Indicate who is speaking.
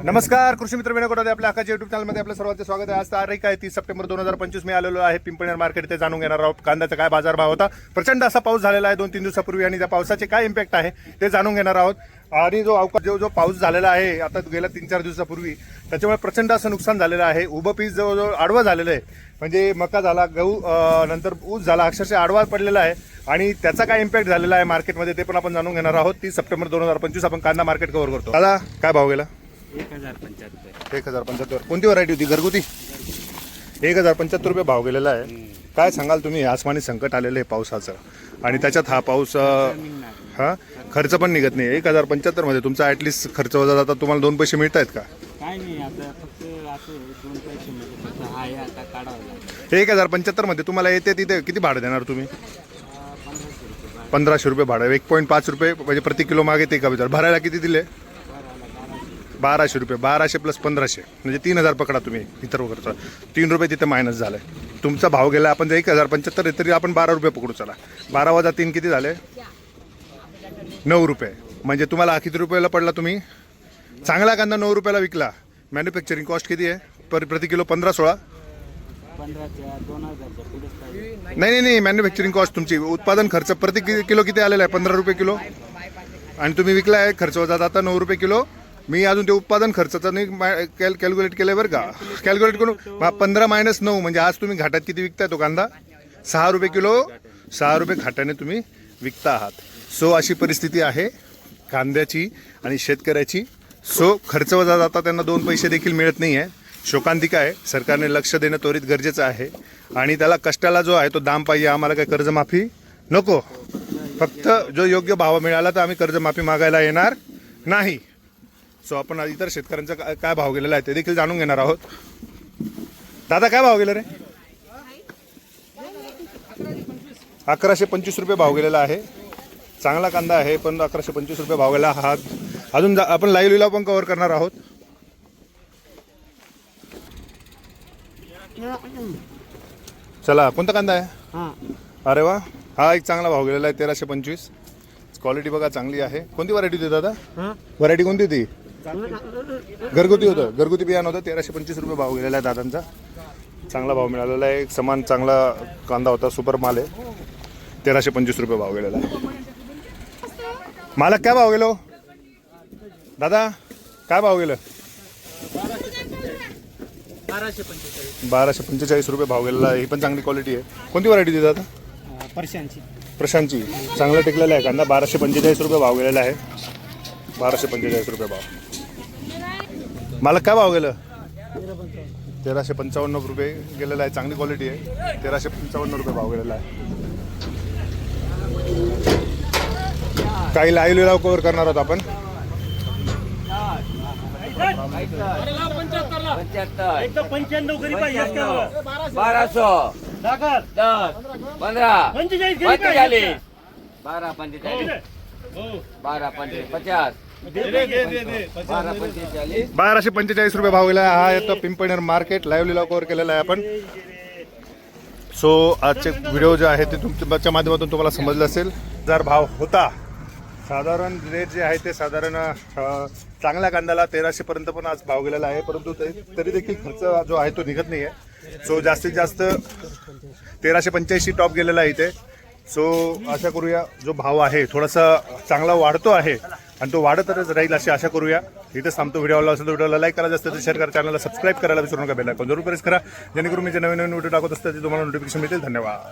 Speaker 1: नमस्कार कृषी मित्र विनोद आपल्या आकाच्या युट्यूब चॅनलमध्ये आपलं सर्वांचं स्वागत आहे. आज तारीख आहे तीस सप्टेंबर दोन हजार पंचवीस. मी आलेलो आहे पिंपळनेर मार्केट इथे जाणून घेणार आहोत. कांद्याचा काय बाजारभाव होता? प्रचंड असा पाऊस झालेला आहे दोन तीन दिवसापूर्वी आणि त्या पावसाचे काय इम्पॅक्ट आहे ते जाणून घेणार आहोत. आणि जो अवकाश जो जो पाऊस झालेला आहे आता गेल्या तीन चार दिवसापूर्वी त्याच्यामुळे प्रचंड असं नुकसान झालेलं आहे. उभं पीस जवळजवळ आडवं झालेलं आहे. म्हणजे मका झाला गहू नंतर ऊस झाला अक्षरशः आडवा पडलेला आहे. आणि त्याचा काय इम्पॅक्ट झालेला आहे मार्केटमध्ये ते पण आपण जाणून घेणार आहोत. तीस सप्टेंबर दोन हजार पंचवीस आपण कांदा मार्केट कव्हर करतो. दादा काय भाव गेला?
Speaker 2: एक हजार पंच्याहत्तर.
Speaker 1: एक हजार पंच्याहत्तर. कोणती व्हरायटी होती? घरगुती? एक हजार पंच्याहत्तर रुपये भाव गेलेला आहे. काय सांगाल तुम्ही? आसमानी संकट आलेलं आहे पावसाचं. आणि त्याच्यात हा पाऊस हा? खर्च पण निघत नाही. एक हजार पंच्याहत्तरमध्ये तुमचा ऍटलिस्ट खर्च वजा जातात. तुम्हाला दोन पैसे मिळत आहेत का?
Speaker 2: काय नाही आता फक्त असं दोन पैसे फक्त हा आता काढावं लागेल.
Speaker 1: एक हजार पंच्याहत्तरमध्ये तुम्हाला येते तिथे किती भाडं देणार तुम्ही?
Speaker 2: पंधराशे रुपये बारा
Speaker 1: पंधराशे रुपये भाडं. एक पॉईंट पाच रुपये म्हणजे प्रति किलो मागे ते का विचार? भरायला किती दिले?
Speaker 2: बाराशे
Speaker 1: रुपये बाराशे प्लस पंधराशे. म्हणजे तीन हजार पकडा तुम्ही इतर वगैरेचा. तीन रुपये तिथे मायनस झालाय. तुमचा भाव गेला आपण जर एक हजार पंच्याहत्तर आहे तरी आपण बारा रुपये पकडू चला. बारा वजा तीन किती झाले? नऊ रुपये. म्हणजे तुम्हाला किती रुपयाला पडला तुम्ही? चांगला कांदा नऊ रुपयाला विकला. मॅन्युफॅक्चरिंग कॉस्ट किती आहे? पर प्रति किलो पंधरा सोळा? नाही नाही नाही. मॅन्युफॅक्चरिंग कॉस्ट तुमची. उत्पादन खर्च प्रति किलो किती आलेला आहे? पंधरा रुपये किलो. आणि तुम्ही विकलाय खर्च वजा आता नऊ रुपये किलो. मी अजून ते उत्पादन खर्चाचं नाही कॅल कॅल्क्युलेट केलंय बरं का. कॅल्क्युलेट करून पंधरा मायनस नऊ म्हणजे आज तुम्ही घाटात किती विकताय तो कांदा? सहा रुपये किलो सहा रुपये घाटाने तुम्ही विकता आहात. सो अशी परिस्थिती आहे. कांद्याची आणि शेतकऱ्याची. सो खर्च वजा जाता त्यांना दोन पैसे देखील मिळत नाही आहे शोकांतिका आहे. सरकारने लक्ष देणं त्वरित गरजेचं आहे. आणि त्याला कष्टाला जो आहे तो दाम पाहिजे. आम्हाला काही कर्जमाफी नको. फक्त जो योग्य भाव मिळाला तर आम्ही कर्जमाफी मागायला येणार नाही. सो आपण इतर शेतकऱ्यांचा काय- काय भाव गेलेला आहे ते देखील जाणून घेणार आहोत. दादा काय भाव गेला रे? अकराशे पंचवीस रुपये भाव गेलेला आहे. चांगला कांदा आहे पण अकराशे पंचवीस रुपये भाव गेला. हा अजून जा- आपण लाईव्ह लिलाव पण कव्हर करणार आहोत. चला कोणता कांदा आहे?
Speaker 2: हां.
Speaker 1: अरे वा हा एक चांगला भाव गेलेला आहे तेराशे पंचवीस. क्वालिटी बघा चांगली आहे. कोणती व्हरायटी होती दादा? व्हरायटी कोणती होती? घरगुती होतं. घरगुती बियाणं होतं. तेराशे पंचवीस रुपये भाव गेलेला आहे दादांचा. चांगला भाव मिळालेला आहे. एक समान चांगला कांदा होता. सुपर माल आहे. तेराशे पंचवीस रुपये भाव गेलेला आहे. मालक काय भाव गेलो? दादा काय भाव गेलं?
Speaker 2: बाराशे पंचेचाळीस
Speaker 1: रुपये भाव गेलेला आहे. ही पण चांगली क्वालिटी आहे. कोणती व्हरायटी होती दादा
Speaker 2: परशांची
Speaker 1: प्रशांतची चांगला टिकलेला आहे कांदा. बाराशे पंचेचाळीस रुपये भाव गेलेला आहे. बाराशे पंचेचाळीस रुपये भाव. मला काय भाव गेलं? तेराशे पंचावन्न रुपये गेलेला आहे. चांगली क्वालिटी आहे. तेराशे पंचावन्न रुपये भाव गेलेला आहे. काही लाईव्ह लिलाव कव्हर करणार आहोत आपण.
Speaker 3: पंचेचाळीस
Speaker 4: बारा पंचेचाळीस. बारा पंचेचाळीस. पचास.
Speaker 1: बाराशे पंचेचाळीस रुपये भाव गेला. आहे. हा येतो पिंपणेर मार्केट. लाईव्ह लिलाव कव्हर केलेला आहे आपण. सो आजचे व्हिडिओ जे आहे ते तुमच्या माध्यमातून तुम्हाला समजलं असेल. जर भाव होता साधारण रेट जे आहे ते साधारण चांगल्या कांद्याला तेराशे पर्यंत पण आज भाव गेलेला आहे. परंतु तरी तरी देखील खर्च जो आहे तो निघत नाही आहे सो जास्तीत जास्त तेराशे पंच्याऐंशी टॉप गेलेला आहे इथे. सो आशा करूया जो भाव आहे थोडासा चांगला वाढतो आहे आणि तो वाढतच राहील अशी आशा करूया. इथेच थांबतो व्हिडिओ आवडला असेल तर व्हिडिओला लाईक करा जास्त शेअर करा चॅनलला सबस्क्राईब करायला विसरू नका बेला जरूर प्रेस करा. जेणेकरून मी जे नवीन नवीन व्हिडिओ टाकत असतात ते तुम्हाला नोटिफिकेशन मिळतील. धन्यवाद.